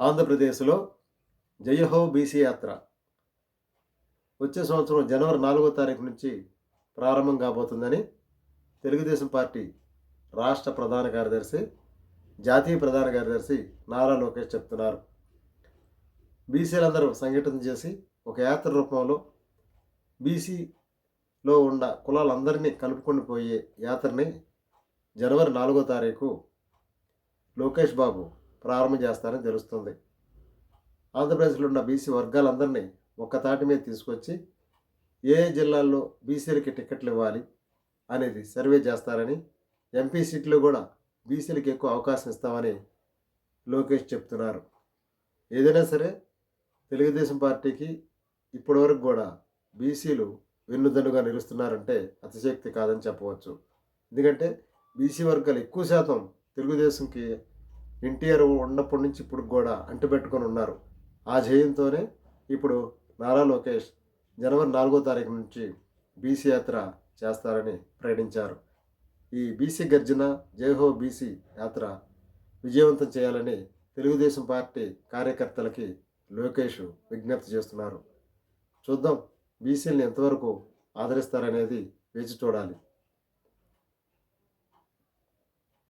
ఆంధ్రప్రదేశ్లో జయహో బీసీ యాత్ర వచ్చే సంవత్సరం జనవరి నాలుగో తారీఖు నుంచి ప్రారంభం కాబోతుందని తెలుగుదేశం పార్టీ రాష్ట్ర ప్రధాన కార్యదర్శి జాతీయ ప్రధాన కార్యదర్శి నారా లోకేష్ చెప్తున్నారు. బీసీలందరూ సంఘటన చేసి ఒక యాత్ర రూపంలో బీసీలో ఉన్న కులాలందరినీ కలుపుకొని పోయే యాత్రని జనవరి నాలుగో తారీఖు లోకేష్ బాబు ప్రారంభం చేస్తారని తెలుస్తుంది. ఆంధ్రప్రదేశ్లో ఉన్న బీసీ వర్గాలందరినీ ఒక్క తాటి మీద తీసుకొచ్చి ఏ జిల్లాల్లో బీసీలకి టికెట్లు ఇవ్వాలి అనేది సర్వే చేస్తారని ఎంపీ సీట్లు కూడా బీసీలకి ఎక్కువ అవకాశం ఇస్తామని లోకేష్ చెప్తున్నారు. ఏదైనా సరే తెలుగుదేశం పార్టీకి ఇప్పటివరకు కూడా బీసీలు వెన్నుదన్నుగా నిలుస్తున్నారంటే అతిశక్తి కాదని చెప్పవచ్చు. ఎందుకంటే బీసీ వర్గాలు ఎక్కువ శాతం తెలుగుదేశంకి ఎన్టీఆర్ ఉన్నప్పటి నుంచి ఇప్పుడు కూడా అంటుపెట్టుకొని ఉన్నారు. ఆ జయంతోనే ఇప్పుడు నారా లోకేష్ జనవరి నాలుగో తారీఖు నుంచి బీసీ యాత్ర చేస్తారని ప్రకటించారు. ఈ బీసీ గర్జన జయహో బీసీ యాత్ర విజయవంతం చేయాలని తెలుగుదేశం పార్టీ కార్యకర్తలకి లోకేష్ విజ్ఞప్తి చేస్తున్నారు. చూద్దాం బీసీలను ఎంతవరకు ఆదరిస్తారనేది వేచి చూడాలి.